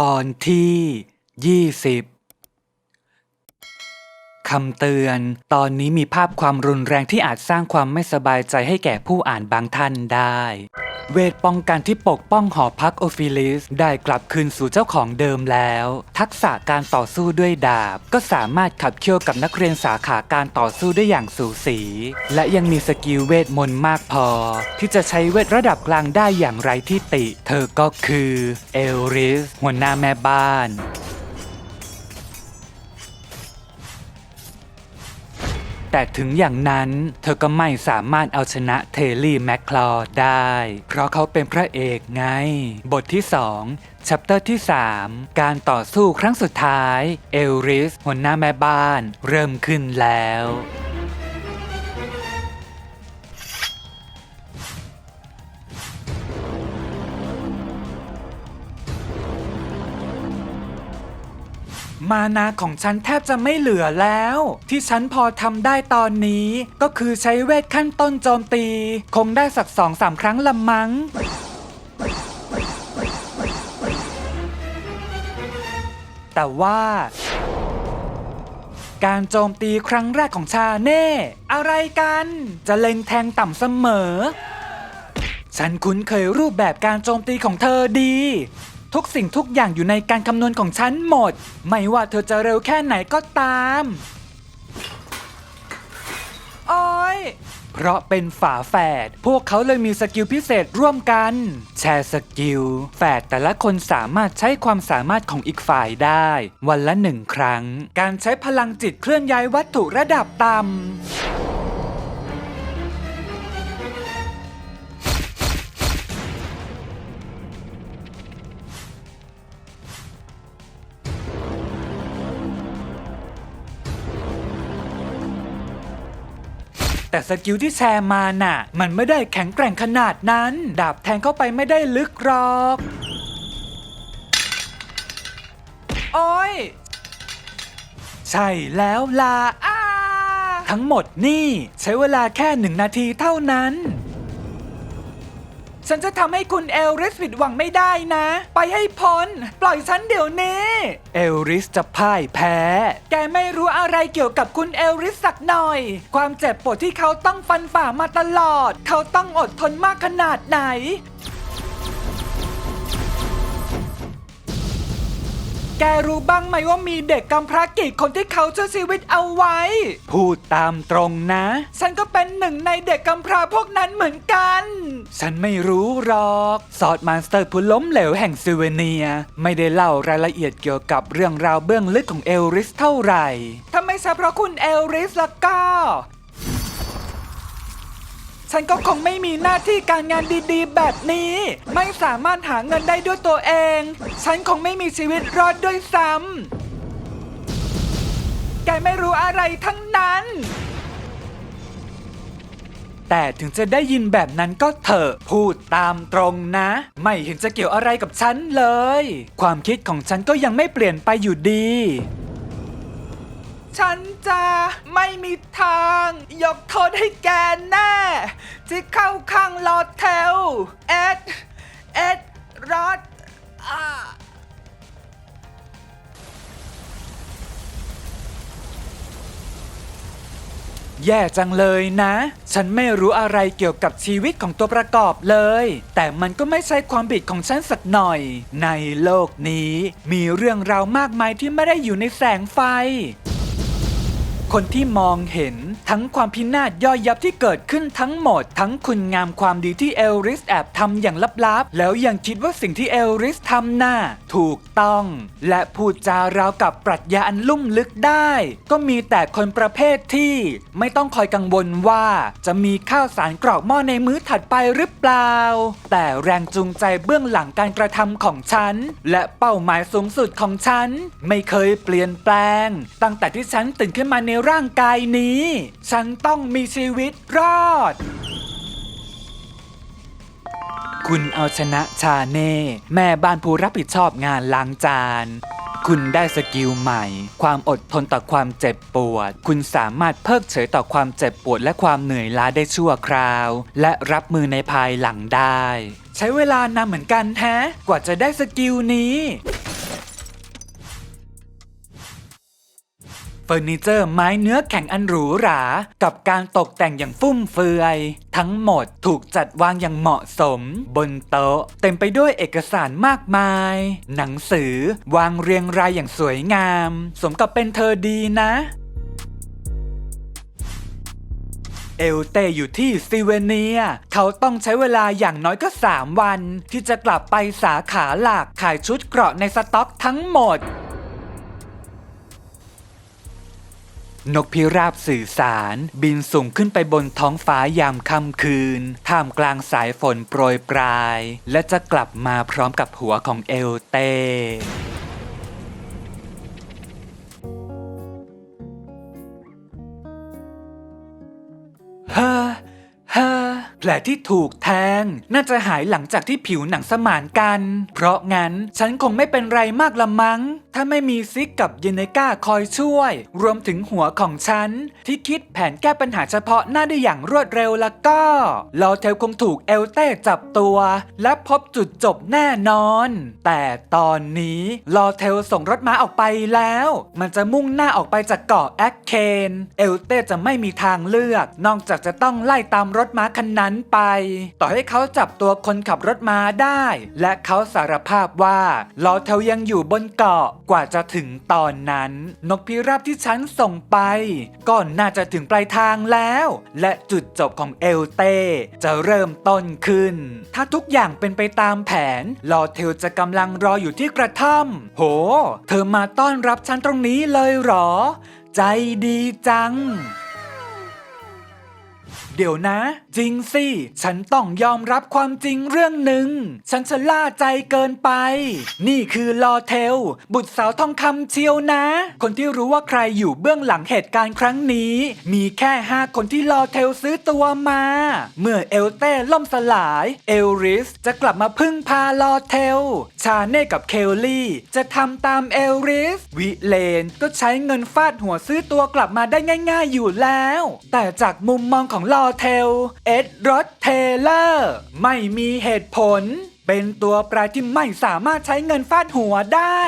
ตอนที่ 20 คำเตือน ตอนนี้มีภาพความรุนแรงที่อาจสร้างความไม่สบายใจให้แก่ผู้อ่านบางท่านได้ เวทป้องกันที่ปกป้องหอพักโอฟิลิสได้กลับคืนสู่เจ้าของเดิมแล้ว ทักษะการต่อสู้ด้วยดาบ ก็สามารถขับเคี่ยวกับนักเรียนสาขาการต่อสู้ได้อย่างสูสี และยังมีสกิลเวทมนต์มากพอ ที่จะใช้เวทระดับกลางได้อย่างไรที่ติ เธอก็คือเอลริสหัวหน้าแม่บ้าน แต่ถึงอย่างนั้น เธอก็ไม่สามารถเอาชนะเทลลี่แมคคลอได้ เพราะเขาเป็นพระเอกไง บทที่ 2ชัปเตอร์ที่ 3 การต่อสู้ครั้งสุดท้าย เอลริสหัวหน้าแม่บ้าน เริ่มขึ้นแล้ว มานาของฉันแทบจะไม่เหลือแล้ว ที่ฉันพอทำได้ตอนนี้ ก็คือใช้เวทขั้นต้นโจมตี คงได้สักสองสามครั้งละมัง้งแต่ว่า การโจมตีครั้งแรกของชาเน่ อะไรกัน จะเล็งแทงต่ำเสมอ ฉันคุ้นเคยรูปแบบการโจมตีของเธอดี ทุกสิ่งทุกอย่างอยู่ในการคำนวณของฉันหมด ไม่ว่าเธอจะเร็วแค่ไหนก็ตาม โอ้ย เพราะเป็นฝาแฝด พวกเขาเลยมีสกิลพิเศษร่วมกัน แชร์สกิล แฝดแต่ละคนสามารถใช้ความสามารถของอีกฝ่ายได้ วันละหนึ่งครั้ง การใช้พลังจิตเคลื่อนย้ายวัตถุระดับต่ำ แต่สกิลที่แชร์มาน่ะ มันไม่ได้แข็งแกร่งขนาดนั้น ดาบแทงเข้าไปไม่ได้ลึกหรอก โอ้ย ใช่แล้วล่ะอ้าทั้งหมดนี่ใช้เวลาแค่หนึ่งนาทีเท่านั้น ฉันจะทำให้คุณเอลริสผิดหวังไม่ได้นะ ไปให้พ้น ปล่อยฉันเดี๋ยวนี้ เอลริสจะพ่ายแพ้ แกไม่รู้อะไรเกี่ยวกับคุณเอลริสสักหน่อย ความเจ็บปวดที่เขาต้องฟันฝ่ามาตลอด เขาต้องอดทนมากขนาดไหน กรู้บ้างไหมว่ามีเด็กกำพร้ากี่คนที่เขาช่วยชีวิตเอาไว้ พูดตามตรงนะ ฉันก็เป็นหนึ่งในเด็กกำพร้าพวกนั้นเหมือนกัน ฉันไม่รู้หรอกซอดมอนสเตอร์ผู้ล้มเหลวแห่งซิเวเนีย ไม่ได้เล่ารายละเอียดเกี่ยวกับเรื่องราวเบื้องลึกของเอลริสเท่าไหร่ถ้าไม่ใช่เพราะคุณเอลริสแล้วก็ ฉันก็คงไม่มีหน้าที่การงานดีๆ แบบนี้ ไม่สามารถหาเงินได้ด้วยตัวเอง ฉันคงไม่มีชีวิตรอดด้วยซ้ำแกไม่รู้อะไรทั้งนั้น แต่ถึงจะได้ยินแบบนั้นก็เถอะพูดตามตรงนะ ไม่เห็นจะเกี่ยวอะไรกับฉันเลย ความคิดของฉันก็ยังไม่เปลี่ยนไปอยู่ดี ฉันจะไม่มีทาง ยกโทษให้แกแน่ที่เข้าข้างลอดเทล เอ็ด เอ็ดรอดอ่าแย่จังเลยนะ ฉันไม่รู้อะไรเกี่ยวกับชีวิตของตัวประกอบเลย แต่มันก็ไม่ใช่ความผิดของฉันสักหน่อย ในโลกนี้มีเรื่องราวมากมายที่ไม่ได้อยู่ในแสงไฟ คนที่มองเห็นทั้งความพินาศย่อยยับที่เกิดขึ้นทั้งหมด ทั้งคุณงามความดีที่เอลริสแอบทำอย่างลับๆ แล้วยังคิดว่าสิ่งที่เอลริสทำน่ะถูกต้อง และพูดจาราวกับปรัชญาอันลุ่มลึกได้ ก็มีแต่คนประเภทที่ไม่ต้องคอยกังวลว่าจะมีข้าวสารกรอกหม้อในมื้อถัดไปหรือเปล่า แต่แรงจูงใจเบื้องหลังการกระทำของฉัน และเป้าหมายสูงสุดของฉัน ไม่เคยเปลี่ยนแปลง ตั้งแต่ที่ฉันตื่นขึ้นมาในร่างกายนี้ฉันต้องมีชีวิตรอด คุณเอาชนะชาเน่ แม่บ้านผู้รับผิดชอบงานล้างจาน คุณได้สกิลใหม่ ความอดทนต่อความเจ็บปวด คุณสามารถเพิกเฉยต่อความเจ็บปวดและความเหนื่อยล้าได้ชั่วคราว และรับมือในภายหลังได้ ใช้เวลานานเหมือนกันแฮะ กว่าจะได้สกิลนี้ อร์นิเจอร์ไม้เนื้อแข็งอันหรูหรา กับการตกแต่งอย่างฟุ่มเฟือย ทั้งหมดถูกจัดวางอย่างเหมาะสม บนโต๊ะ เต็มไปด้วยเอกสารมากมาย หนังสือวางเรียงรายอย่างสวยงาม สมกับเป็นเธอดีนะเอลเตอยู่ที่ซิเวเนีย เขาต้องใช้เวลาอย่างน้อยก็ 3 วัน ที่จะกลับไปสาขาหลักขายชุดเกราะในสต็อกทั้งหมด นกพิราบสื่อสารบินสูงขึ้นไปบนท้องฟ้ายามค่ำคืน ท่ามกลางสายฝนโปรยปลาย และจะกลับมาพร้อมกับหัวของเอลเต แผลที่ถูกแทง น่าจะหายหลังจากที่ผิวหนังสมานกัน เพราะงั้นฉันคงไม่เป็นไรมากละมัง้ง ถ้าไม่มีซิกกับเยเนก้าคอยช่วย รวมถึงหัวของฉัน ที่คิดแผนแก้ปัญหาเฉพาะหน้าได้อย่างรวดเร็วแล้วก็ลอเทลคงถูกเอลเต้จับตัว และพบจุดจบแน่นอน แต่ตอนนี้ลอเทลส่งรถม้าออกไปแล้ว มันจะมุ่งหน้าออกไปจากเกาะแอคเคน เอลเต้จะไม่มีทางเลือก นอกจากจะต้องไล่ตามรถม้าคันนั้นไป ต่อให้เขาจับตัวคนขับรถม้าได้ และเขาสารภาพว่าลอเทลยังอยู่บนเกาะกว่าจะถึงตอนนั้น นกพิราบที่ฉันส่งไป ก็น่าจะถึงปลายทางแล้ว และจุดจบของเอลเต้จะเริ่มต้นขึ้น ถ้าทุกอย่างเป็นไปตามแผนลอเทลจะกำลังรออยู่ที่กระท่อม โห เธอมาต้อนรับฉันตรงนี้เลยหรอ ใจดีจัง เดี๋ยวนะ จริงสิ ฉันต้องยอมรับความจริงเรื่องหนึ่ง ฉันชะล่าใจเกินไป นี่คือลอเทล บุตรสาวทองคำเชียวนะ คนที่รู้ว่าใครอยู่เบื้องหลังเหตุการณ์ครั้งนี้ มีแค่ห้าคนที่ลอเทลซื้อตัวมา เมื่อเอลเต้ล่มสลาย เอลริสจะกลับมาพึ่งพาลอเทล ชาเน่กับเคลลี่ จะทำตามเอลริส วิเลนก็ใช้เงินฟาดหัวซื้อตัวกลับมาได้ง่าย ๆ อยู่แล้ว แต่จากมุมมองของลอเทล เอ็ดรอดเทเลอร์ ไม่มีเหตุผล เป็นตัวแปรที่ไม่สามารถใช้เงินฟาดหัวได้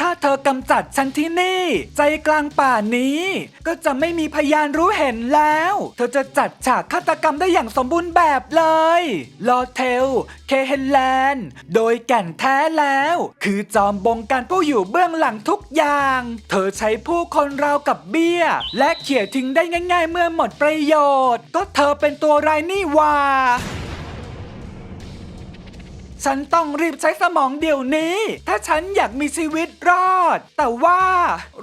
ถ้าเธอกำจัดฉันที่นี่ ใจกลางป่านี้ ก็จะไม่มีพยานรู้เห็นแล้ว เธอจะจัดฉากฆาตกรรมได้อย่างสมบูรณ์แบบเลยลอเทล เคเฮนแลนด์ โดยแก่นแท้แล้ว คือจอมบงการผู้อยู่เบื้องหลังทุกอย่าง เธอใช้ผู้คนราวกับเบี้ย และเขี่ยทิ้งได้ง่าย ๆ เมื่อหมดประโยชน์ ก็เธอเป็นตัวรายนี่ว่า ฉันต้องรีบใช้สมองเดี๋ยวนี้ ถ้าฉันอยากมีชีวิตรอด แต่ว่า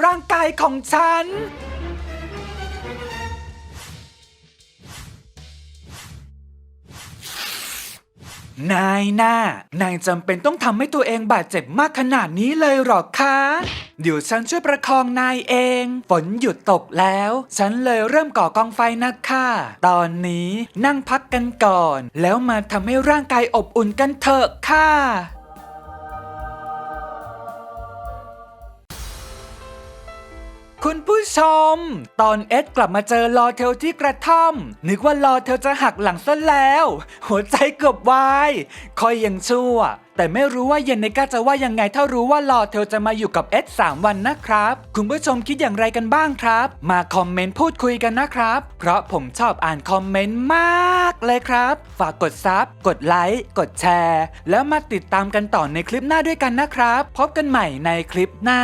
ร่างกายของฉัน นายน่านายจำเป็นต้องทำให้ตัวเองบาดเจ็บมากขนาดนี้เลยหรอคะ เดี๋ยวฉันช่วยประคองนายเอง ฝนหยุดตกแล้ว ฉันเลยเริ่มก่อกองไฟนะค่ะตอนนี้นั่งพักกันก่อน แล้วมาทำให้ร่างกายอบอุ่นกันเถอะค่ะ คุณผู้ชม ตอนเอ็ดกลับมาเจอลอเทลที่กระท่อม นึกว่าลอเทลจะหักหลังซะแล้ว หัวใจเกือบวายคอยยังชั่ว แต่ไม่รู้ว่าเย็นในก้าจะว่ายังไงถ้ารู้ว่าลอเทลจะมาอยู่กับเอ็ด3วันนะครับ คุณผู้ชมคิดอย่างไรกันบ้างครับ มาคอมเมนต์พูดคุยกันนะครับ เพราะผมชอบอ่านคอมเมนต์มากเลยครับ ฝากกดซับกดไลค์กดแชร์ แล้วมาติดตามกันต่อในคลิปหน้าด้วยกันนะครับ พบกันใหม่ในคลิปหน้า